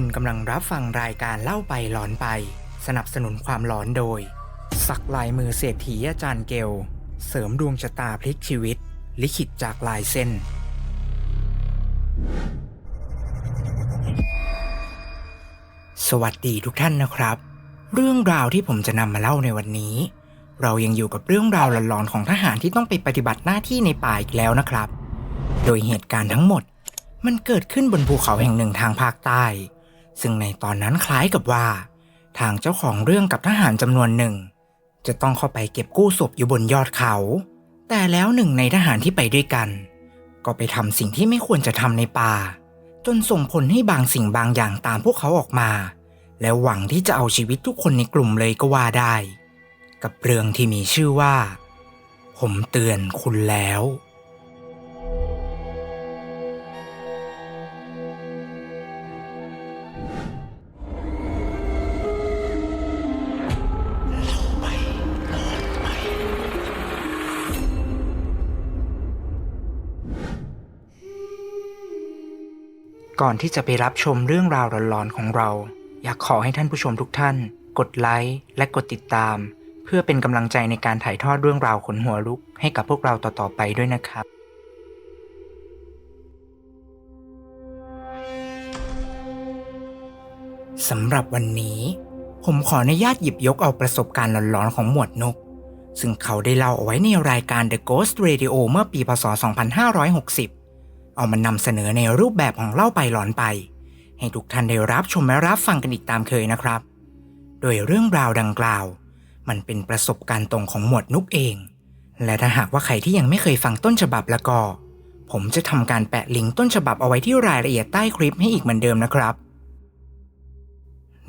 คุณกำลังรับฟังรายการเล่าไปหลอนไป สนับสนุนความหลอนโดย สักลายมือเศรษฐีอาจารย์เกล เสริมดวงชะตาพลิกชีวิต ลิขิตจากลายเส้น สวัสดีทุกท่านนะครับ เรื่องราวที่ผมจะนำมาเล่าในวันนี้ เรายังอยู่กับเรื่องราวหลอนๆของทหารที่ต้องไปปฏิบัติหน้าที่ในป่าอีกแล้วนะครับ โดยเหตุการณ์ทั้งหมดมันเกิดขึ้นบนภูเขาแห่งหนึ่งทางภาคใต้ ซึ่งในตอนนั้นคล้ายกับว่า ทางเจ้าของเรื่องกับทหารจำนวนหนึ่ง จะต้องเข้าไปเก็บกู้ศพอยู่บนยอดเขา แต่แล้วหนึ่งในทหารที่ไปด้วยกัน ก็ไปทำสิ่งที่ไม่ควรจะทำในป่า จนส่งผลให้บางสิ่งบางอย่างตามพวกเขาออกมา และหวังที่จะเอาชีวิตทุกคนในกลุ่มเลยก็ว่าได้ กับเรื่องที่มีชื่อว่า ผมเตือนคุณแล้ว ก่อนที่จะไปรับชมเรื่องราวหลอนๆของเรา อยากขอให้ท่านผู้ชมทุกท่าน กดไลค์และกดติดตาม เพื่อเป็นกำลังใจในการถ่ายทอดเรื่องราวขนหัวลุกให้กับพวกเราต่อๆไปด้วยนะครับ สำหรับวันนี้ ผมขออนุญาตหยิบยกเอาประสบการณ์หลอนๆของหมวดนก ซึ่งเขาได้เล่าเอาไว้ในรายการ The Ghost Radio เมื่อปีพศ 2560 เอามานำเสนอในรูปแบบของเล่าไปหลอนไป ให้ทุกท่านได้รับชมและรับฟังกันอีกตามเคยนะครับ โดยเรื่องราวดังกล่าว มันเป็นประสบการณ์ตรงของหมวดนุกเอง และถ้าหากว่าใครที่ยังไม่เคยฟังต้นฉบับแล้วก็ ผมจะทำการแปะลิงก์ต้นฉบับเอาไว้ที่รายละเอียดใต้คลิปให้อีกเหมือนเดิมนะครับ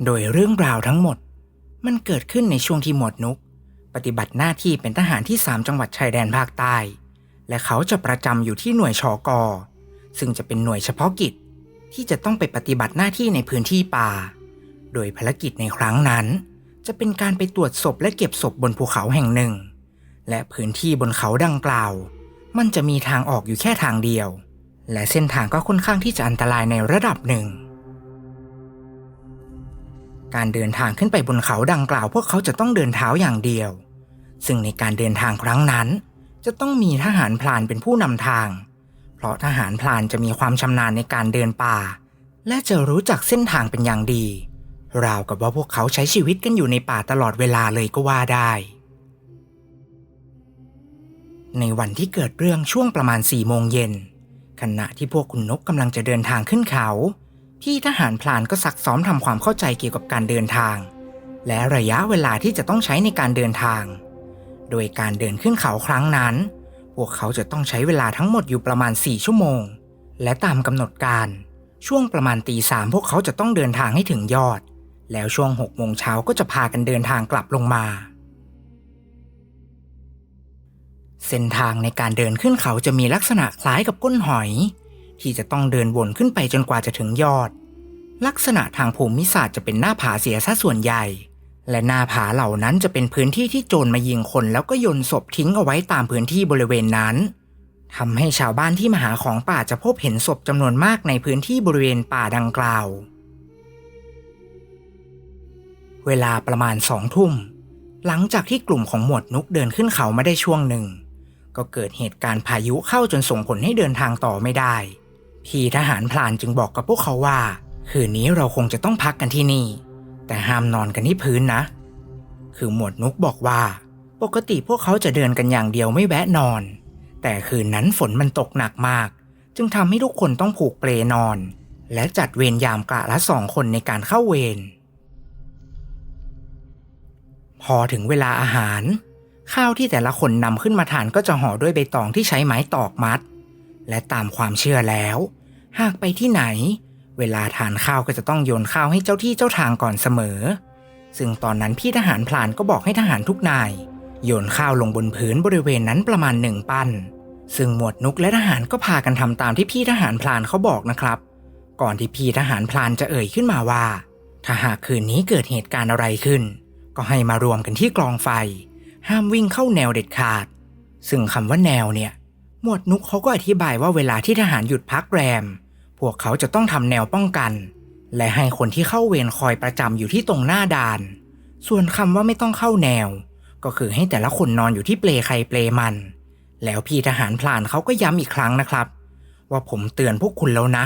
โดยเรื่องราวทั้งหมด มันเกิดขึ้นในช่วงที่หมวดนุก ปฏิบัติหน้าที่เป็นทหารที่ 3 จังหวัดชายแดนภาคใต้และเขาจะประจำอยู่ที่หน่วยชอกอ ซึ่งจะเป็นหน่วยเฉพาะกิจที่จะต้องไปปฏิบัติหน้าที่ในพื้นที่ป่า โดยภารกิจในครั้งนั้น จะเป็นการไปตรวจศพและเก็บศพบนภูเขาแห่งหนึ่ง และพื้นที่บนเขาดังกล่าว มันจะมีทางออกอยู่แค่ทางเดียว และเส้นทางก็ค่อนข้างที่จะอันตรายในระดับหนึ่ง การเดินทางขึ้นไปบนเขาดังกล่าว พวกเขาจะต้องเดินเท้าอย่างเดียว ซึ่งในการเดินทางครั้งนั้น จะต้องมีทหารพลานเป็นผู้นำทาง เพราะทหารพลานจะมีความชำนาญในการเดินป่า และจะรู้จักเส้นทางเป็นอย่างดี ราวกับว่าพวกเขาใช้ชีวิตกันอยู่ในป่าตลอดเวลาเลยก็ว่าได้ ในวันที่เกิดเรื่องช่วงประมาณ4โมงเย็นขณะที่พวกคุณนกกำลังจะเดินทางขึ้นเขา พี่ทหารพลานก็ซักซ้อมทำความเข้าใจเกี่ยวกับการเดินทาง และระยะเวลาที่จะต้องใช้ในการเดินทาง โดยการเดินขึ้นเขาครั้งนั้น วกเขาจะต้องใช้เวลาทั้งหมดอยู่ประมาณ 4 ชั่วโมง และตามกำหนดการ ช่วงประมาณตีสามพวกเขาจะต้องเดินทางให้ถึงยอด แล้วช่วง6โมงเช้าก็จะพากันเดินทางกลับลงมา เส้นทางในการเดินขึ้นเขาจะมีลักษณะคล้ายกับก้นหอย ที่จะต้องเดินวนขึ้นไปจนกว่าจะถึงยอด ลักษณะทางภูมิศาสตร์จะเป็นหน้าผาเสียซะส่วนใหญ่ และหน้าผาเหล่านั้นจะเป็นพื้นที่ที่โจรมายิงคนแล้วก็โยนศพทิ้งเอาไว้ตามพื้นที่บริเวณนั้นทำให้ชาวบ้านที่มาหาของป่าจะพบเห็นศพจำนวนมากในพื้นที่บริเวณป่าดังกล่าว เวลาประมาณสองทุ่ม หลังจากที่กลุ่มของหมวดนุกเดินขึ้นเขามาได้ช่วงหนึ่ง ก็เกิดเหตุการณ์พายุเข้าจนส่งผลให้เดินทางต่อไม่ได้ พี่ทหารพลานจึงบอกกับพวกเขาว่า คืนนี้เราคงจะต้องพักกันที่นี่ แต่ห้ามนอนกันที่พื้นนะ คือหมวดนุกบอกว่า ปกติพวกเขาจะเดินกันอย่างเดียวไม่แวะนอน แต่คืนนั้นฝนมันตกหนักมาก จึงทำให้ทุกคนต้องผูกเปลนอน และจัดเวรยามกะละสองคนในการเข้าเวรพอถึงเวลาอาหาร ข้าวที่แต่ละคนนำขึ้นมาทานก็จะห่อด้วยใบตองที่ใช้ไม้ตอกมัด และตามความเชื่อแล้ว หากไปที่ไหน เวลาทานข้าวก็จะต้องโยนข้าวให้เจ้าที่เจ้าทางก่อนเสมอ ซึ่งตอนนั้นพี่ทหารพลานก็บอกให้ทหารทุกนาย โยนข้าวลงบนพื้นบริเวณนั้นประมาณหนึ่งปั้น ซึ่งหมวดนุกและทหารก็พากันทำตามที่พี่ทหารพลานเขาบอกนะครับ ก่อนที่พี่ทหารพลานจะเอ่ยขึ้นมาว่า ถ้าหากคืนนี้เกิดเหตุการณ์อะไรขึ้น ก็ให้มารวมกันที่กลองไฟ ห้ามวิ่งเข้าแนวเด็ดขาด ซึ่งคำว่าแนวเนี่ย หมวดนุกเขาก็อธิบายว่าเวลาที่ทหารหยุดพักแรม พวกเขาจะต้องทำแนวป้องกัน และให้คนที่เข้าเวรคอยประจำอยู่ที่ตรงหน้าด่าน ส่วนคำว่าไม่ต้องเข้าแนว ก็คือให้แต่ละคนนอนอยู่ที่เปลใครเปลมัน แล้วพี่ทหารพลานเขาก็ย้ำอีกครั้งนะครับ ว่าผมเตือนพวกคุณแล้วนะ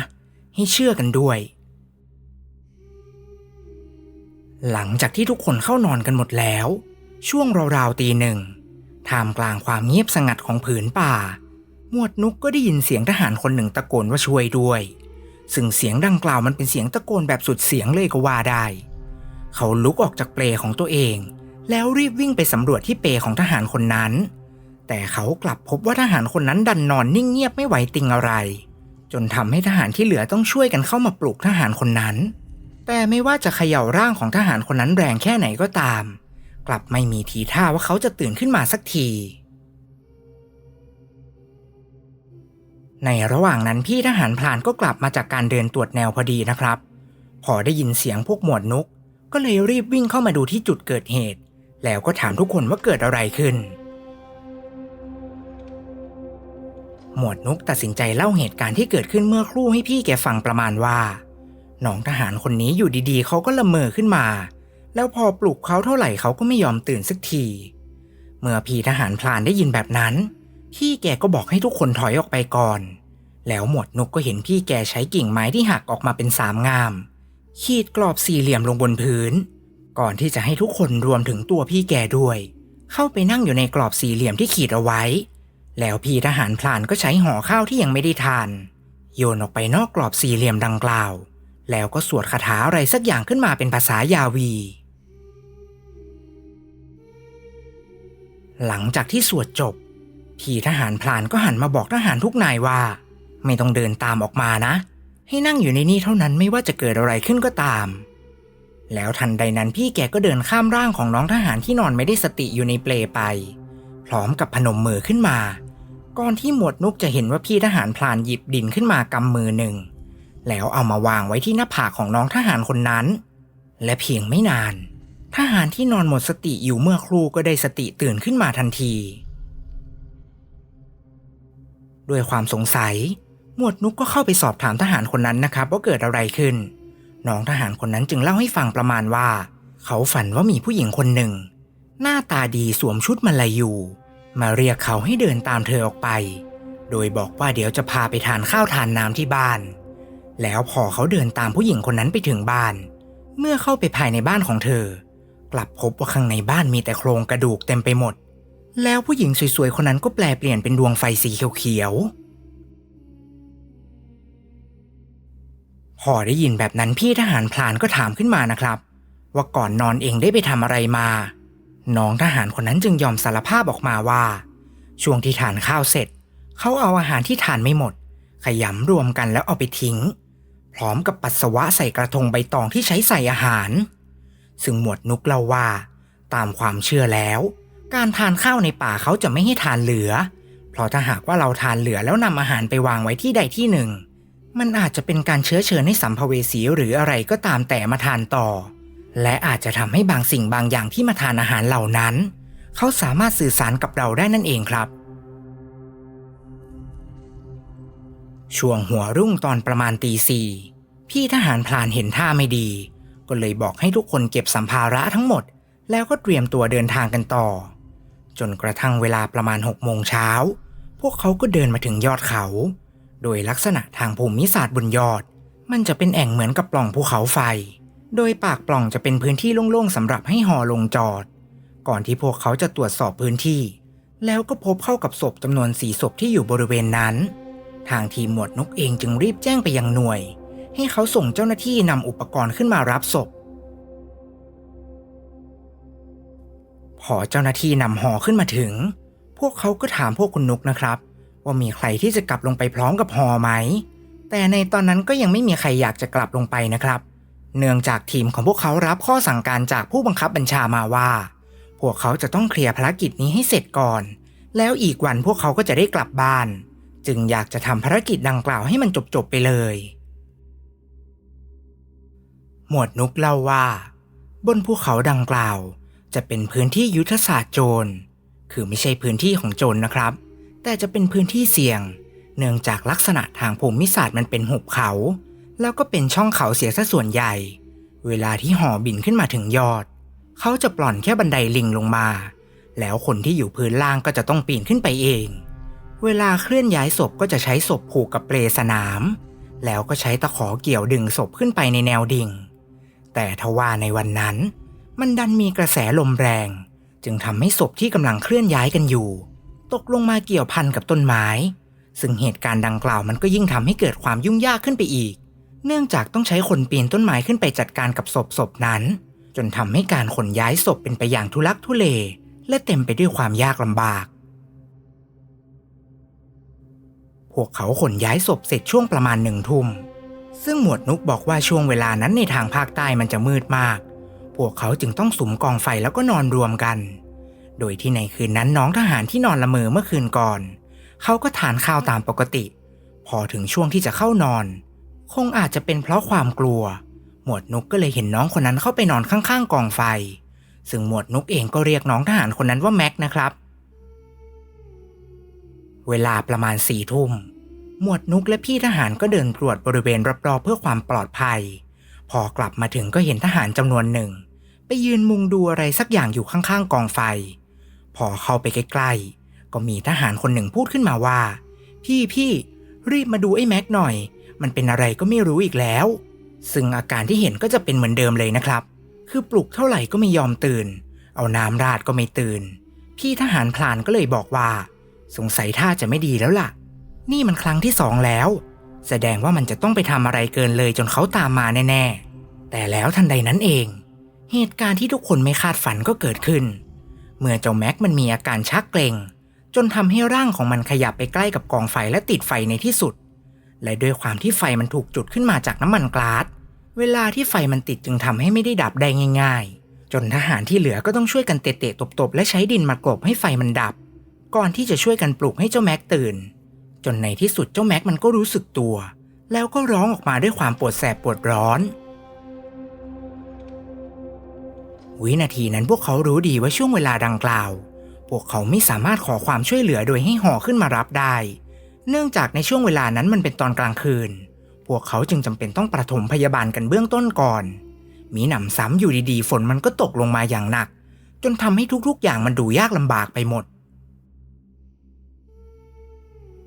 ให้เชื่อกันด้วย หลังจากที่ทุกคนเข้านอนกันหมดแล้ว ช่วงราวๆตีหนึ่งท่ามกลางความเงียบสงัดของผืนป่า หมวดนุกก็ได้ยินเสียงทหารคนหนึ่งตะโกนว่าช่วยด้วย ซึ่งเสียงดังกล่าวมันเป็นเสียงตะโกนแบบสุดเสียงเลยก็ว่าได้ เขาลุกออกจากเปลของตัวเอง แล้วรีบวิ่งไปสำรวจที่เปลของทหารคนนั้น แต่เขากลับพบว่าทหารคนนั้นดันนอนนิ่งเงียบไม่ไหวติงอะไร จนทำให้ทหารที่เหลือต้องช่วยกันเข้ามาปลุกทหารคนนั้น แต่ไม่ว่าจะเขย่าร่างของทหารคนนั้นแรงแค่ไหนก็ตาม กลับไม่มีทีท่าว่าเขาจะตื่นขึ้นมาสักที ในระหว่างนั้นพี่ทหารพลานก็กลับมาจากการเดินตรวจแนวพอดีนะครับ พอได้ยินเสียงพวกหมวดนุก ก็เลยรีบวิ่งเข้ามาดูที่จุดเกิดเหตุ แล้วก็ถามทุกคนว่าเกิดอะไรขึ้น หมวดนุกตัดสินใจเล่าเหตุการณ์ที่เกิดขึ้นเมื่อครู่ให้พี่แกฟังประมาณว่าน้องทหารคนนี้อยู่ดีๆ เขาก็ละเมอขึ้นมา แล้วพอปลุกเขาเท่าไหร่เขาก็ไม่ยอมตื่นสักที เมื่อพี่ทหารพลานได้ยินแบบนั้น พี่แกก็บอกให้ทุกคนถอยออกไปก่อน แล้วหมวดนุกก็เห็นพี่แกใช้กิ่งไม้ที่หักออกมาเป็นสามงาม ขีดกรอบสี่เหลี่ยมลงบนพื้น ก่อนที่จะให้ทุกคนรวมถึงตัวพี่แกด้วย เข้าไปนั่งอยู่ในกรอบสี่เหลี่ยมที่ขีดเอาไว้ แล้วพี่ทหารพลานก็ใช้ห่อข้าวที่ยังไม่ได้ทาน โยนออกไปนอกกรอบสี่เหลี่ยมดังกล่าว แล้วก็สวดคาถาอะไรสักอย่างขึ้นมาเป็นภาษายาวีหลังจากที่สวดจบ พี่ทหารพลานก็หันมาบอกทหารทุกนายว่า ไม่ต้องเดินตามออกมานะ ให้นั่งอยู่ในนี่เท่านั้นไม่ว่าจะเกิดอะไรขึ้นก็ตาม แล้วทันใดนั้นพี่แกก็เดินข้ามร่างของน้องทหารที่นอนไม่ได้สติอยู่ในเปลไป พร้อมกับพนมมือขึ้นมา ก่อนที่หมวดนุกจะเห็นว่าพี่ทหารพลานหยิบดินขึ้นมากำมือหนึ่ง แล้วเอามาวางไว้ที่หน้าผากของน้องทหารคนนั้น และเพียงไม่นาน ทหารที่นอนหมดสติอยู่เมื่อครู่ก็ได้สติตื่นขึ้นมาทันที ด้วยความสงสัย หมวดนุกก็เข้าไปสอบถามทหารคนนั้นนะครับว่าเกิดอะไรขึ้น น้องทหารคนนั้นจึงเล่าให้ฟังประมาณว่า เขาฝันว่ามีผู้หญิงคนหนึ่ง หน้าตาดีสวมชุดมาลายู มาเรียกเขาให้เดินตามเธอออกไป โดยบอกว่าเดี๋ยวจะพาไปทานข้าวทานน้ำที่บ้าน แล้วพอเขาเดินตามผู้หญิงคนนั้นไปถึงบ้าน เมื่อเข้าไปภายในบ้านของเธอ กลับพบว่าข้างในบ้านมีแต่โครงกระดูกเต็มไปหมด แล้วผู้หญิงสวยๆ คนนั้นก็แปลเปลี่ยนเป็นดวงไฟสีเขียวๆ พอได้ยินแบบนั้นพี่ทหารพลานก็ถามขึ้นมานะครับ ว่าก่อนนอนเองได้ไปทำอะไรมา น้องทหารคนนั้นจึงยอมสารภาพออกมาว่า ช่วงที่ทานข้าวเสร็จ เขาเอาอาหารที่ทานไม่หมด ขยำรวมกันแล้วเอาไปทิ้ง พร้อมกับปัสสาวะใส่กระทงใบตองที่ใช้ใส่อาหาร ซึ่งหมวดนุกเล่าว่า ตามความเชื่อแล้ว การทานข้าวในป่าเขาจะไม่ให้ทานเหลือ เพราะถ้าหากว่าเราทานเหลือแล้วนำอาหารไปวางไว้ที่ใดที่หนึ่ง มันอาจจะเป็นการเชื้อเชิญให้สัมภเวสีหรืออะไรก็ตามแต่มาทานต่อ และอาจจะทำให้บางสิ่งบางอย่างที่มาทานอาหารเหล่านั้น เขาสามารถสื่อสารกับเราได้นั่นเองครับ ช่วงหัวรุ่งตอนประมาณตีสี่พี่ทหารพลานเห็นท่าไม่ดี ก็เลยบอกให้ทุกคนเก็บสัมภาระทั้งหมด แล้วก็เตรียมตัวเดินทางกันต่อ จนกระทั่งเวลาประมาณหกโมงเช้า พวกเขาก็เดินมาถึงยอดเขา โดยลักษณะทางภูมิศาสตร์บนยอด มันจะเป็นแอ่งเหมือนกับปล่องภูเขาไฟ โดยปากปล่องจะเป็นพื้นที่โล่งๆสำหรับให้หอลงจอด ก่อนที่พวกเขาจะตรวจสอบพื้นที่ แล้วก็พบเข้ากับศพจำนวนสี่ศพที่อยู่บริเวณนั้น ทางทีมหมวดนกเองจึงรีบแจ้งไปยังหน่วย ให้เขาส่งเจ้าหน้าที่นำอุปกรณ์ขึ้นมารับศพ พอเจ้าหน้าที่นำหอขึ้นมาถึง พวกเขาก็ถามพวกคุณนุกนะครับ ว่ามีใครที่จะกลับลงไปพร้อมกับหอไหม แต่ในตอนนั้นก็ยังไม่มีใครอยากจะกลับลงไปนะครับ เนื่องจากทีมของพวกเขารับข้อสั่งการจากผู้บังคับบัญชามาว่า พวกเขาจะต้องเคลียร์ภารกิจนี้ให้เสร็จก่อน แล้วอีกวันพวกเขาก็จะได้กลับบ้าน จึงอยากจะทำภารกิจดังกล่าวให้มันจบๆไปเลย หมวดนุกเล่าว่า บนภูเขาดังกล่าว จะเป็นพื้นที่ยุทธศาสตร์โจร คือไม่ใช่พื้นที่ของโจรนะครับ แต่จะเป็นพื้นที่เสี่ยง เนื่องจากลักษณะทางภูมิศาสตร์มันเป็นหุบเขา แล้วก็เป็นช่องเขาเสียซะส่วนใหญ่ เวลาที่ห่อบินขึ้นมาถึงยอด เขาจะปล่อนแค่บันไดลิงลงมา แล้วคนที่อยู่พื้นล่างก็จะต้องปีนขึ้นไปเอง เวลาเคลื่อนย้ายศพก็จะใช้ศพผูกกับเปลสนาม แล้วก็ใช้ตะขอเกี่ยวดึงศพขึ้นไปในแนวดิ่ง แต่ทว่าในวันนั้น มันดันมีกระแสลมแรง จึงทำให้ศพที่กำลังเคลื่อนย้ายกันอยู่ ตกลงมาเกี่ยวพันกับต้นไม้ ซึ่งเหตุการณ์ดังกล่าวมันก็ยิ่งทำให้เกิดความยุ่งยากขึ้นไปอีก เนื่องจากต้องใช้คนปีนต้นไม้ขึ้นไปจัดการกับศพศพนั้น จนทำให้การขนย้ายศพเป็นไปอย่างทุลักทุเล และเต็มไปด้วยความยากลำบากพวกเขาขนย้ายศพเสร็จช่วงประมาณหนึ่งทุ่ม ซึ่งหมวดนุกบอกว่าช่วงเวลานั้นในทางภาคใต้มันจะมืดมาก พวกเขาจึงต้องสุมกองไฟแล้วก็นอนรวมกัน โดยที่ในคืนนั้นน้องทหารที่นอนละเมอเมื่อคืนก่อน เขาก็ทานข้าวตามปกติ พอถึงช่วงที่จะเข้านอน คงอาจจะเป็นเพราะความกลัว หมวดนุกก็เลยเห็นน้องคนนั้นเข้าไปนอนข้างๆกองไฟ ซึ่งหมวดนุกเองก็เรียกน้องทหารคนนั้นว่าแม็กนะครับ เวลาประมาณสี่ทุ่ม หมวดนุกและพี่ทหารก็เดินตรวจบริเวณรอบๆเพื่อความปลอดภัย พอกลับมาถึงก็เห็นทหารจำนวนหนึ่ง ไปยืนมุงดูอะไรสักอย่างอยู่ข้างๆกองไฟ พอเข้าไปใกล้ๆ ก็มีทหารคนหนึ่งพูดขึ้นมาว่า พี่พี่รีบมาดูไอ้แม็กหน่อย มันเป็นอะไรก็ไม่รู้อีกแล้ว ซึ่งอาการที่เห็นก็จะเป็นเหมือนเดิมเลยนะครับ คือปลุกเท่าไหร่ก็ไม่ยอมตื่น เอาน้ำราดก็ไม่ตื่น พี่ทหารพลานก็เลยบอกว่า สงสัยท่าจะไม่ดีแล้วล่ะ นี่มันครั้งที่สองแล้ว แสดงว่ามันจะต้องไปทำอะไรเกินเลยจนเขาตามมาแน่ๆ แต่แล้วทันใดนั้นเอง เหตุการณ์ที่ทุกคนไม่คาดฝันก็เกิดขึ้น เมื่อเจ้าแม็กมันมีอาการชักเกร็ง จนทำให้ร่างของมันขยับไปใกล้กับกองไฟและติดไฟในที่สุด และด้วยความที่ไฟมันถูกจุดขึ้นมาจากน้ำมันกลาสเวลาที่ไฟมันติดจึงทำให้ไม่ได้ดับได้ง่าย ๆ จนทหารที่เหลือก็ต้องช่วยกันเตะๆตบๆ และใช้ดินมากลบให้ไฟมันดับ ก่อนที่จะช่วยกันปลุกให้เจ้าแม็กตื่น จนในที่สุดเจ้าแม็กมันก็รู้สึกตัว แล้วก็ร้องออกมาด้วยความปวดแสบปวดร้อน วินาทีนั้นพวกเขารู้ดีว่าช่วงเวลาดังกล่าว พวกเขาไม่สามารถขอความช่วยเหลือโดยให้ห่อขึ้นมารับได้ เนื่องจากในช่วงเวลานั้นมันเป็นตอนกลางคืน พวกเขาจึงจำเป็นต้องประถมพยาบาลกันเบื้องต้นก่อน มีหนำซ้ำอยู่ดีๆ ฝนมันก็ตกลงมาอย่างหนัก จนทำให้ทุกๆ อย่างมันดูยากลำบากไปหมด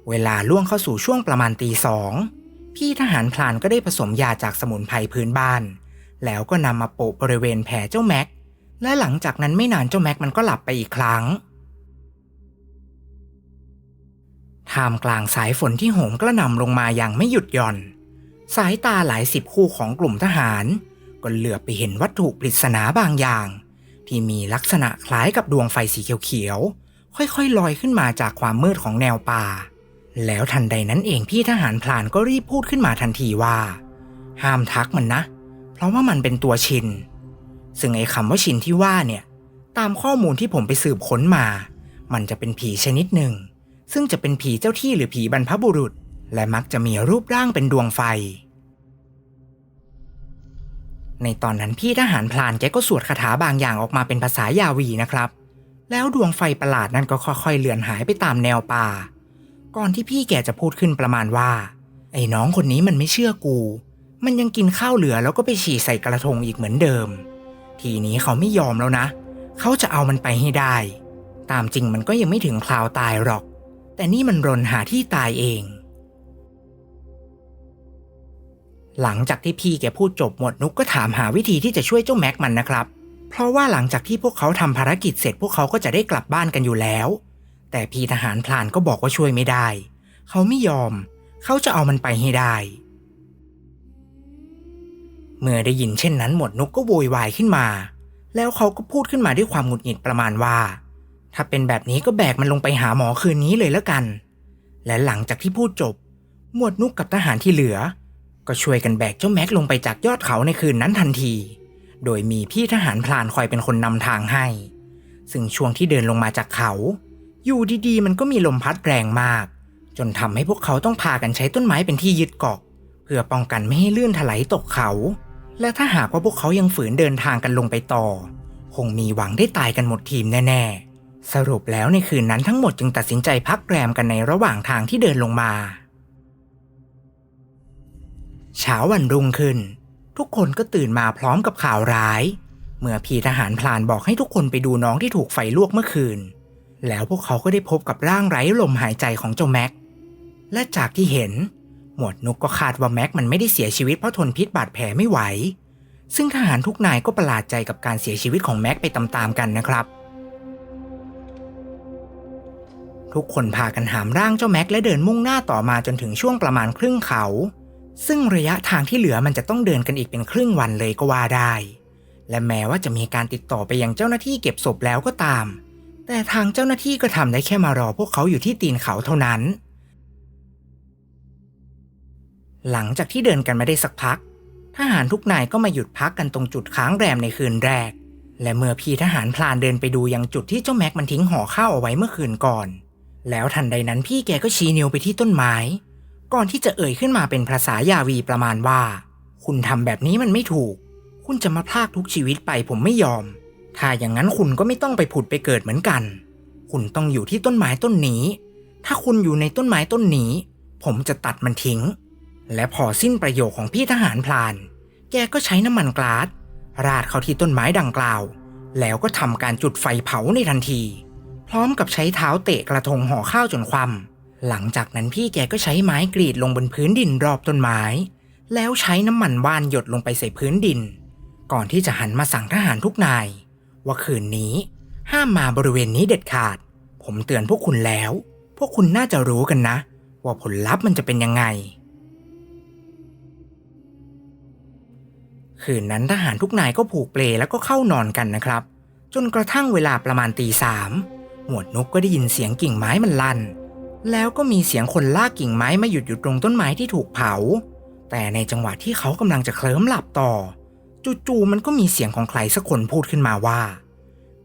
เวลาล่วงเข้าสู่ช่วงประมาณตีสอง พี่ทหารพลานก็ได้ผสมยาจากสมุนไพรพื้นบ้าน แล้วก็นำมาโปะบริเวณแผลเจ้าแม็ก และหลังจากนั้นไม่นานเจ้าแม็กมันก็หลับไปอีกครั้งท่ามกลางสายฝนที่โหมกระหน่ำลงมาอย่างไม่หยุดหย่อน สายตาหลายสิบคู่ของกลุ่มทหาร ก็เหลือบไปเห็นวัตถุปริศนาบางอย่าง ที่มีลักษณะคล้ายกับดวงไฟสีเขียวๆค่อยๆลอยขึ้นมาจากความมืดของแนวป่า แล้วทันใดนั้นเองพี่ทหารพลานก็รีบพูดขึ้นมาทันทีว่า ห้ามทักมันนะ เพราะว่ามันเป็นตัวชิน ซึ่งไอ้คำว่าชินที่ว่าเนี่ย ตามข้อมูลที่ผมไปสืบค้นมา มันจะเป็นผีชนิดหนึ่ง ซึ่งจะเป็นผีเจ้าที่หรือผีบรรพบุรุษ และมักจะมีรูปร่างเป็นดวงไฟ ในตอนนั้นพี่ทหารพลานแกก็สวดคาถาบางอย่างออกมาเป็นภาษายาวีนะครับ แล้วดวงไฟประหลาดนั้นก็ค่อยๆเลือนหายไปตามแนวป่า ก่อนที่พี่แกจะพูดขึ้นประมาณว่า ไอ้น้องคนนี้มันไม่เชื่อกู มันยังกินข้าวเหลือแล้วก็ไปฉี่ใส่กระทงอีกเหมือนเดิม ทีนี้เขาไม่ยอมแล้วนะ เขาจะเอามันไปให้ได้ ตามจริงมันก็ยังไม่ถึงคราวตายหรอก แต่นี่มันรนหาที่ตายเอง หลังจากที่พี่แกพูดจบหมดนุกก็ถามหาวิธีที่จะช่วยเจ้าแม็กมันนะครับ เพราะว่าหลังจากที่พวกเขาทำภารกิจเสร็จพวกเขาก็จะได้กลับบ้านกันอยู่แล้ว แต่พี่ทหารพลานก็บอกว่าช่วยไม่ได้ เขาไม่ยอม เขาจะเอามันไปให้ได้ เมื่อได้ยินเช่นนั้นหมวดนุกก็โวยวายขึ้นมา แล้วเขาก็พูดขึ้นมาด้วยความหงุดหงิดประมาณว่า ถ้าเป็นแบบนี้ก็แบกมันลงไปหาหมอคืนนี้เลยแล้วกัน และหลังจากที่พูดจบ หมวดนุกกับทหารที่เหลือ ก็ช่วยกันแบกเจ้าแม็กลงไปจากยอดเขาในคืนนั้นทันที โดยมีพี่ทหารพลานคอยเป็นคนนำทางให้ ซึ่งช่วงที่เดินลงมาจากเขา อยู่ดีๆ มันก็มีลมพัดแรงมาก จนทำให้พวกเขาต้องพากันใช้ต้นไม้เป็นที่ยึดเกาะ เพื่อป้องกันไม่ให้ลื่นถลายตกเขา และถ้าหากว่าพวกเขายังฝืนเดินทางกันลงไปต่อ คงมีหวังได้ตายกันหมดทีมแน่ ๆ สรุปแล้วในคืนนั้นทั้งหมดจึงตัดสินใจพักแรมกันในระหว่างทางที่เดินลงมาเช้าวันรุ่งขึ้น ทุกคนก็ตื่นมาพร้อมกับข่าวร้าย เมื่อพี่ทหารพลานบอกให้ทุกคนไปดูน้องที่ถูกไฟลวกเมื่อคืน แล้วพวกเขาก็ได้พบกับร่างไร้ลมหายใจของเจ้าแม็ก และจากที่เห็น หมวดนุกก็คาดว่าแม็กมันไม่ได้เสียชีวิตเพราะทนพิษบาดแผลไม่ไหว ซึ่งทหารทุกนายก็ประหลาดใจกับการเสียชีวิตของแม็กไปตามๆกันนะครับ ทุกคนพากันหามร่างเจ้าแม็กและเดินมุ่งหน้าต่อมาจนถึงช่วงประมาณครึ่งเขา ซึ่งระยะทางที่เหลือมันจะต้องเดินกันอีกเป็นครึ่งวันเลยก็ว่าได้ และแม้ว่าจะมีการติดต่อไปยังเจ้าหน้าที่เก็บศพแล้วก็ตาม แต่ทางเจ้าหน้าที่ก็ทำได้แค่มารอพวกเขาอยู่ที่ตีนเขาเท่านั้น หลังจากที่เดินกันมาได้สักพัก ทหารทุกนายก็มาหยุดพักกันตรงจุดค้างแรมในคืนแรก และเมื่อพี่ทหารพลานเดินไปดูยังจุดที่เจ้าแม็กมันทิ้งห่อข้าวเอาไว้เมื่อคืนก่อน แล้วทันใดนั้นพี่แกก็ชี้นิ้วไปที่ต้นไม้ ก่อนที่จะเอ่ยขึ้นมาเป็นภาษายาวีประมาณว่า คุณทำแบบนี้มันไม่ถูก คุณจะมาพากทุกชีวิตไปผมไม่ยอม ถ้าอย่างนั้นคุณก็ไม่ต้องไปผุดไปเกิดเหมือนกัน คุณต้องอยู่ที่ต้นไม้ต้นนี้ ถ้าคุณอยู่ในต้นไม้ต้นนี้ ผมจะตัดมันทิ้ง และพอสิ้นประโยคของพี่ทหารพลาน แกก็ใช้น้ำมันกลาดราดเข้าที่ต้นไม้ดังกล่าว แล้วก็ทำการจุดไฟเผาในทันที พร้อมกับใช้เท้าเตะกระทงห่อข้าวจนคว่ำหลังจากนั้นพี่แกก็ใช้ไม้กรีดลงบนพื้นดินรอบต้นไม้ แล้วใช้น้ำมันว่านหยดลงไปใส่พื้นดิน ก่อนที่จะหันมาสั่งทหารทุกนาย ว่าคืนนี้ ห้ามมาบริเวณนี้เด็ดขาด ผมเตือนพวกคุณแล้ว พวกคุณน่าจะรู้กันนะ ว่าผลลัพธ์มันจะเป็นยังไง คืนนั้นทหารทุกนายก็ผูกเปลแล้วก็เข้านอนกันนะครับ จนกระทั่งเวลาประมาณตีสามหมวดนกก็ได้ยินเสียงกิ่งไม้มันลั่น แล้วก็มีเสียงคนลากกิ่งไม้มาหยุดอยู่ตรงต้นไม้ที่ถูกเผา แต่ในจังหวะที่เขากำลังจะเคลิ้มหลับต่อ จู่ๆมันก็มีเสียงของใครสักคนพูดขึ้นมาว่า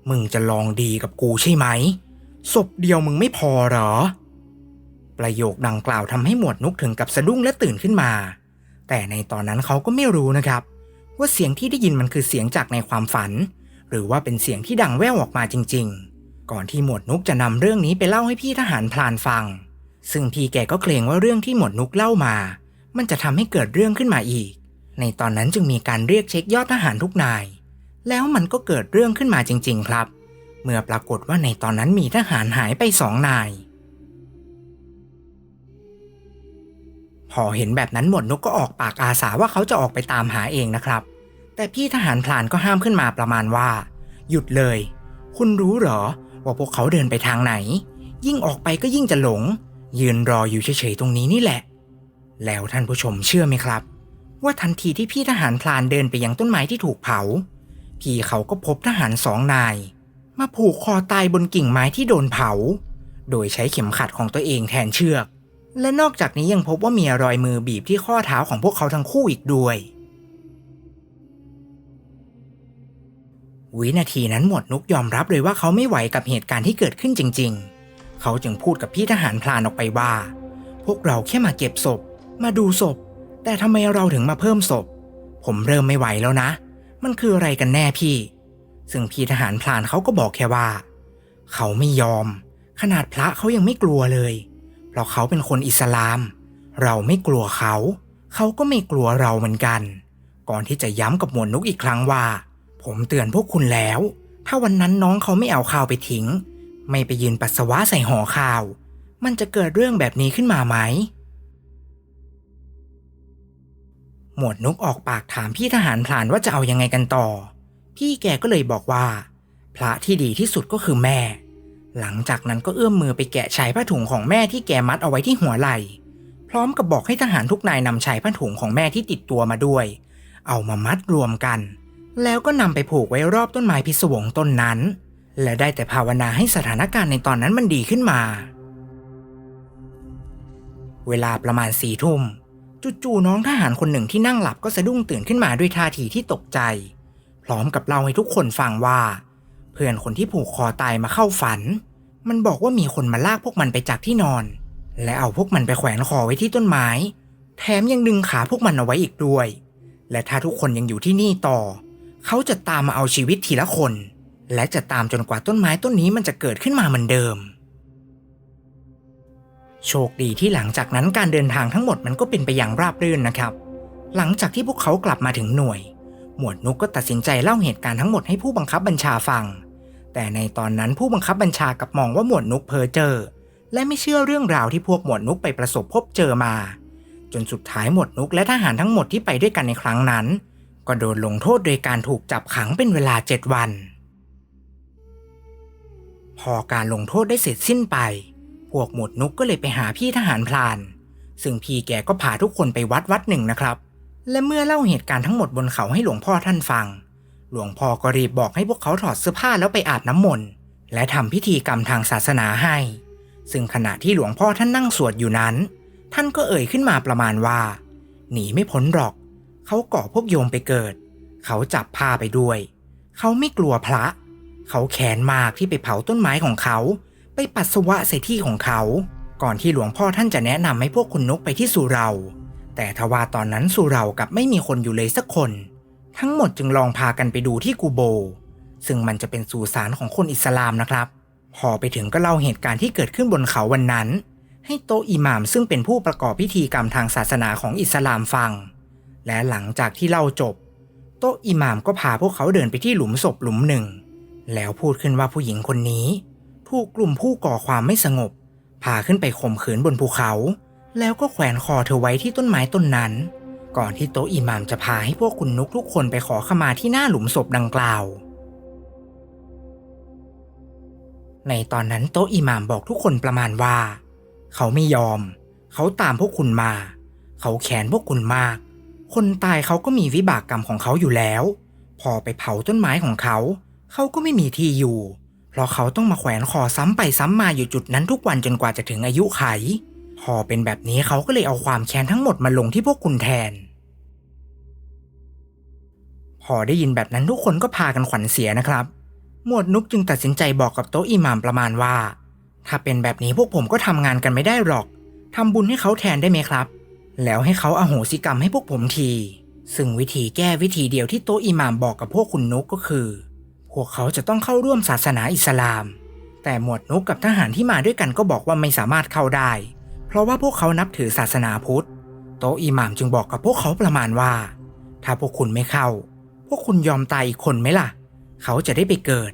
มึงจะลองดีกับกูใช่ไหมศพเดียวมึงไม่พอเหรอ ประโยคดังกล่าวทำให้หมวดนุกถึงกับสะดุ้งและตื่นขึ้นมา แต่ในตอนนั้นเขาก็ไม่รู้นะครับ ว่าเสียงที่ได้ยินมันคือเสียงจากในความฝัน หรือว่าเป็นเสียงที่ดังแว่วออกมาจริง ๆ ก่อนที่หมวดนุกจะนำเรื่องนี้ไปเล่าให้พี่ทหารพลานฟัง ซึ่งพี่แกก็เกรงว่าเรื่องที่หมวดนุกเล่ามา มันจะทำให้เกิดเรื่องขึ้นมาอีก ในตอนนั้นจึงมีการเรียกเช็คยอดทหารทุกนาย แล้วมันก็เกิดเรื่องขึ้นมาจริง ๆ ครับ เมื่อปรากฏว่าในตอนนั้นมีทหารหายไปสองนาย พอเห็นแบบนั้นหมดนกก็ออกปากอาสาว่าเขาจะออกไปตามหาเองนะครับ แต่พี่ทหารพลานก็ห้ามขึ้นมาประมาณว่า หยุดเลย คุณรู้เหรอ ว่าพวกเขาเดินไปทางไหน ยิ่งออกไปก็ยิ่งจะหลง ยืนรออยู่เฉยๆตรงนี้นี่แหละ แล้วท่านผู้ชมเชื่อไหมครับ ว่าทันทีที่พี่ทหารพลานเดินไปยังต้นไม้ที่ถูกเผา พี่เขาก็พบทหารสองนาย มาผูกคอตายบนกิ่งไม้ที่โดนเผา โดยใช้เข็มขัดของตัวเองแทนเชือก และนอกจากนี้ยังพบว่ามีรอยมือบีบที่ข้อเท้าของพวกเขาทั้งคู่อีกด้วย วินาทีนั้นหมวดนุกยอมรับเลยว่าเขาไม่ไหวกับเหตุการณ์ที่เกิดขึ้นจริง ๆ เขาจึงพูดกับพี่ทหารพลานออกไปว่า พวกเราแค่มาเก็บศพ มาดูศพ แต่ทำไมเราถึงมาเพิ่มศพ ผมเริ่มไม่ไหวแล้วนะ มันคืออะไรกันแน่พี่ ซึ่งพี่ทหารพลานเขาก็บอกแค่ว่า เขาไม่ยอม ขนาดพระเขายังไม่กลัวเลย เพราะเขาเป็นคนอิสลาม เราไม่กลัวเขา เขาก็ไม่กลัวเราเหมือนกัน ก่อนที่จะย้ำกับหมวดนุกอีกครั้งว่า ผมเตือนพวกคุณแล้ว ถ้าวันนั้นน้องเขาไม่เอาข้าวไปทิ้ง ไม่ไปยืนปัสสาวะใส่ห่อข้าว มันจะเกิดเรื่องแบบนี้ขึ้นมาไหม หมวดนุกออกปากถามพี่ทหารพลานว่าจะเอายังไงกันต่อ พี่แกก็เลยบอกว่า พระที่ดีที่สุดก็คือแม่ หลังจากนั้นก็เอื้อมมือไปแกะชายผ้าถุงของแม่ที่แกมัดเอาไว้ที่หัวไหล่ พร้อมกับบอกให้ทหารทุกนายนำชายผ้าถุงของแม่ที่ติดตัวมาด้วย เอามามัดรวมกัน แล้วก็นำไปผูกไว้รอบต้นไม้พิศวงต้นนั้น และได้แต่ภาวนาให้สถานการณ์ในตอนนั้นมันดีขึ้นมา เวลาประมาณสี่ทุ่ม จู่ๆน้องทหารคนหนึ่งที่นั่งหลับก็สะดุ้งตื่นขึ้นมาด้วยท่าทีที่ตกใจ พร้อมกับเล่าให้ทุกคนฟังว่า เพื่อนคนที่ผูกคอตายมาเข้าฝัน มันบอกว่ามีคนมาลากพวกมันไปจากที่นอน และเอาพวกมันไปแขวนคอไว้ที่ต้นไม้ แถมยังดึงขาพวกมันเอาไว้อีกด้วย และถ้าทุกคนยังอยู่ที่นี่ต่อ เขาจะตามมาเอาชีวิตทีละคน และจะตามจนกว่าต้นไม้ต้นนี้มันจะเกิดขึ้นมาเหมือนเดิม โชคดีที่หลังจากนั้นการเดินทางทั้งหมดมันก็เป็นไปอย่างราบรื่นนะครับ หลังจากที่พวกเขากลับมาถึงหน่วย หมวดนุกก็ตัดสินใจเล่าเหตุการณ์ทั้งหมดให้ผู้บังคับบัญชาฟัง แต่ในตอนนั้นผู้บังคับบัญชากลับมองว่าหมวดนุกเพ้อเจอ และไม่เชื่อเรื่องราวที่พวกหมวดนุกไปประสบพบเจอมา จนสุดท้ายหมวดนุกและทหารทั้งหมดที่ไปด้วยกันในครั้งนั้น ก็โดนลงโทษโดยการถูกจับขังเป็นเวลาเจ็ดวัน พอการลงโทษได้เสร็จสิ้นไป พวกหมวดนุกก็เลยไปหาพี่ทหารพลาน ซึ่งพี่แกก็พาทุกคนไปวัดวัดหนึ่งนะครับ และเมื่อเล่าเหตุการณ์ทั้งหมดบนเขาให้หลวงพ่อท่านฟัง หลวงพ่อก็รีบบอกให้พวกเขาถอดเสื้อผ้าแล้วไปอาบน้ำมนต์และทำพิธีกรรมทางศาสนาให้ ซึ่งขณะที่หลวงพ่อท่านนั่งสวดอยู่นั้น ท่านก็เอ่ยขึ้นมาประมาณว่า หนีไม่พ้นหรอก เขากาะพวกโยมไปเกิด เขาจับผ้าไปด้วย เขาไม่กลัวพระ เขาแค้นมากที่ไปเผาต้นไม้ของเขา ไปปัสสาวะใส่ที่ของเขา ก่อนที่หลวงพ่อท่านจะแนะนำให้พวกคุณนกไปที่สุเรา แต่ทว่าตอนนั้นสุเรากับไม่มีคนอยู่เลยสักคน ทั้งหมดจึงลองพากันไปดูที่กูโบ ซึ่งมันจะเป็นสุสานของคนอิสลามนะครับ พอไปถึงก็เล่าเหตุการณ์ที่เกิดขึ้นบนเขาวันนั้น ให้โตอิหม่ามซึ่งเป็นผู้ประกอบพิธีกรรมทางศาสนาของอิสลามฟัง และหลังจากที่เล่าจบ โตอิหม่ามก็พาพวกเขาเดินไปที่หลุมศพหลุมหนึ่ง แล้วพูดขึ้นว่าผู้หญิงคนนี้ ถูกกลุ่มผู้ก่อความไม่สงบพาขึ้นไปข่มขืนบนภูเขา แล้วก็แขวนคอเธอไว้ที่ต้นไม้ต้นนั้น ก่อนที่โตะอิหม่ามจะพาให้พวกคุณนุกทุกคนไปขอขมาที่หน้าหลุมศพดังกล่าว ในตอนนั้นโตะอิหม่ามบอกทุกคนประมาณว่า เขาไม่ยอม เขาตามพวกคุณมา เขาแขนพวกคุณมาก คนตายเขาก็มีวิบากกรรมของเขาอยู่แล้ว พอไปเผาต้นไม้ของเขา เขาก็ไม่มีที่อยู่ เพราะเขาต้องมาแขวนคอซ้ำไปซ้ำมาอยู่จุดนั้นทุกวันจนกว่าจะถึงอายุไข พอเป็นแบบนี้เขาก็เลยเอาความแค้นทั้งหมดมาลงที่พวกคุณแทน พอได้ยินแบบนั้นทุกคนก็พากันขวัญเสียนะครับ หมวดนุกจึงตัดสินใจบอกกับโต๊ะอิหมามประมาณว่า ถ้าเป็นแบบนี้พวกผมก็ทำงานกันไม่ได้หรอกทำบุญให้เขาแทนได้ไหมครับ แล้วให้เขาอาโหสิกรรมให้พวกผมที ซึ่งวิธีแก้วิธีเดียวที่โต๊ะอิหมามบอกกับพวกคุณนุกก็คือ พวกเขาจะต้องเข้าร่วมศาสนาอิสลาม แต่หมวดนุกกับทหารที่มาด้วยกันก็บอกว่าไม่สามารถเข้าได้ เพราะว่าพวกเขานับถือศาสนาพุทธ โตอิหม่ามจึงบอกกับพวกเขาประมาณว่า ถ้าพวกคุณไม่เข้า พวกคุณยอมตายอีกคนไหมล่ะ เขาจะได้ไปเกิด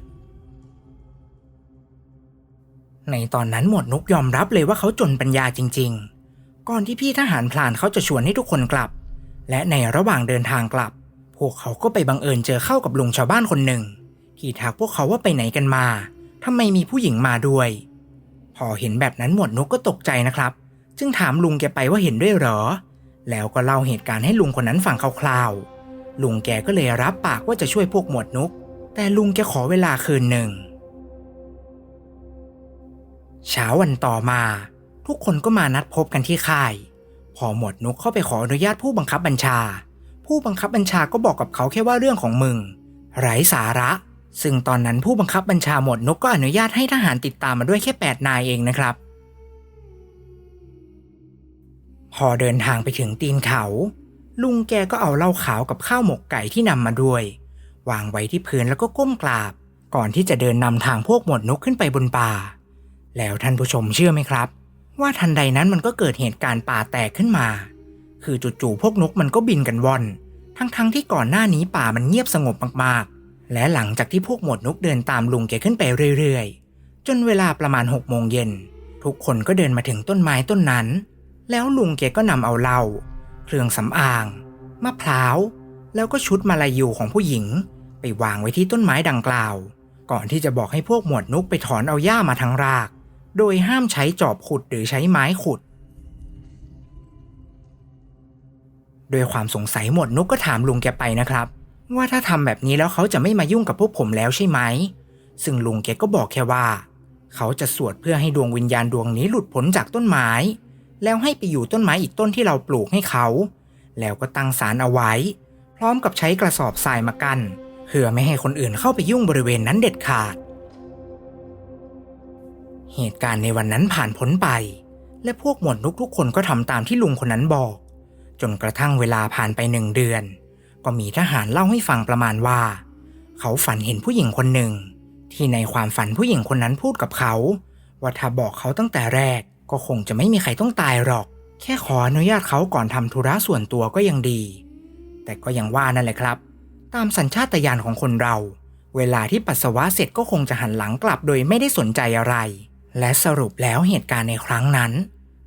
ในตอนนั้นหมวดนุกยอมรับเลยว่าเขาจนปัญญาจริง ๆ ก่อนที่พี่ทหารพลานเขาจะชวนให้ทุกคนกลับ และในระหว่างเดินทางกลับ พวกเขาก็ไปบังเอิญเจอเข้ากับลุงชาวบ้านคนหนึ่ง ที่ทักพวกเขาว่าไปไหนกันมาทำไมมีผู้หญิงมาด้วย พอเห็นแบบนั้นหมวดนุกก็ตกใจนะครับ จึงถามลุงแกไปว่าเห็นด้วยเหรอ แล้วก็เล่าเหตุการณ์ให้ลุงคนนั้นฟังคร่าวๆ ลุงแกก็เลยรับปากว่าจะช่วยพวกหมวดนุกแต่ลุงแกขอเวลาคืนหนึ่ง เช้าวันต่อมา ทุกคนก็มานัดพบกันที่ค่าย พอหมวดนุกเข้าไปขออนุญาตผู้บังคับบัญชา ผู้บังคับบัญชาก็บอกกับเขาแค่ว่าเรื่องของมึง ไร้สาระ ซึ่งตอนนั้นผู้บังคับบัญชาหมดนกก็อนุญาตให้ทหารติดตามมาด้วยแค่แปดนายเองนะครับ พอเดินทางไปถึงตีนเขา ลุงแกก็เอาเหล้าขาวกับข้าวหมกไก่ที่นำมาด้วย วางไว้ที่พื้นแล้วก็ก้มกราบ ก่อนที่จะเดินนำทางพวกหมดนกขึ้นไปบนป่า แล้วท่านผู้ชมเชื่อไหมครับ ว่าทันใดนั้นมันก็เกิดเหตุการณ์ป่าแตกขึ้นมา คือจู่ๆพวกนกมันก็บินกันว่อน ทั้งๆทที่ก่อนหน้านี้ป่ามันเงียบสงบมากๆ และหลังจากที่พวกหมวดนุกเดินตามลุงแกขึ้นไปเรื่อยๆ จนเวลาประมาณหกโมงเย็น ทุกคนก็เดินมาถึงต้นไม้ต้นนั้น แล้วลุงแกก็นำเอาเหล้าเครื่องสำอางมะพร้าว แล้วก็ชุดมาลายูของผู้หญิง ไปวางไว้ที่ต้นไม้ดังกล่าว ก่อนที่จะบอกให้พวกหมวดนุกไปถอนเอาหญ้ามาทั้งราก โดยห้ามใช้จอบขุดหรือใช้ไม้ขุดโดยความสงสัยหมวดนุกก็ถามลุงแกไปนะครับ ว่าถ้าทำแบบนี้แล้วเขาจะไม่มายุ่งกับพวกผมแล้วใช่ไหม ซึ่งลุงแกก็บอกแค่ว่า เขาจะสวดเพื่อให้ดวงวิญญาณดวงนี้หลุดพ้นจากต้นไม้ แล้วให้ไปอยู่ต้นไม้อีกต้นที่เราปลูกให้เขา แล้วก็ตั้งศาลเอาไว้ พร้อมกับใช้กระสอบทรายมากั้นเพื่อไม่ให้คนอื่นเข้าไปยุ่งบริเวณนั้นเด็ดขาด เหตุการณ์ในวันนั้นผ่านพ้นไป และพวกหมวดนุกทุกคนก็ทำตามที่ลุงคนนั้นบอก จนกระทั่งเวลาผ่านไปหนึ่งเดือน ก็มีทหารเล่าให้ฟังประมาณว่า เขาฝันเห็นผู้หญิงคนหนึ่ง ที่ในความฝันผู้หญิงคนนั้นพูดกับเขา ว่าถ้าบอกเขาตั้งแต่แรกก็คงจะไม่มีใครต้องตายหรอก แค่ขออนุญาตเขาก่อนทำธุระส่วนตัวก็ยังดี แต่ก็ยังว่านั่นแหละครับ ตามสัญชาตญาณของคนเรา เวลาที่ปัสสาวะเสร็จก็คงจะหันหลังกลับโดยไม่ได้สนใจอะไร และสรุปแล้วเหตุการณ์ในครั้งนั้น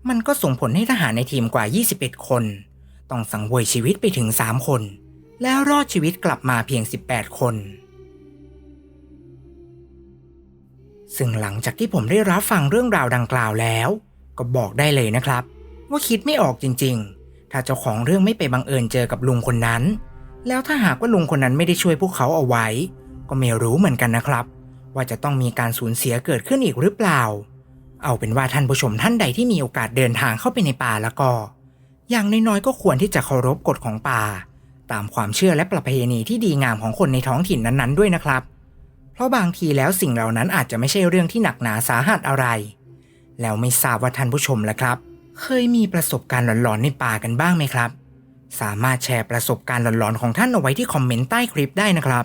มันก็ส่งผลให้ทหารในทีมกว่า 21 คน ต้องสังเวยชีวิตไปถึง 3 คน แล้วรอดชีวิตกลับมาเพียง 18 คน ซึ่งหลังจากที่ผมได้รับฟังเรื่องราวดังกล่าวแล้ว ก็บอกได้เลยนะครับ ว่าคิดไม่ออกจริง ๆ ถ้าเจ้าของเรื่องไม่ไปบังเอิญเจอกับลุงคนนั้น แล้วถ้าหากว่าลุงคนนั้นไม่ได้ช่วยพวกเขาเอาไว้ ก็ไม่รู้เหมือนกันนะครับ ว่าจะต้องมีการสูญเสียเกิดขึ้นอีกหรือเปล่า เอาเป็นว่าท่านผู้ชมท่านใดที่มีโอกาสเดินทางเข้าไปในป่าแล้วก็ อย่างน้อยๆก็ควรที่จะเคารพกฎของป่า ตามความเชื่อและประเพณีที่ดีงามของคนในท้องถิ่นนั้นๆด้วยนะครับ เพราะบางทีแล้วสิ่งเหล่านั้นอาจจะไม่ใช่เรื่องที่หนักหนาสาหัสอะไร แล้วไม่ทราบว่าท่านผู้ชมล่ะครับ เคยมีประสบการณ์หลอนๆในป่ากันบ้างไหมครับ สามารถแชร์ประสบการณ์หลอนๆของท่านเอาไว้ที่คอมเมนต์ใต้คลิปได้นะครับ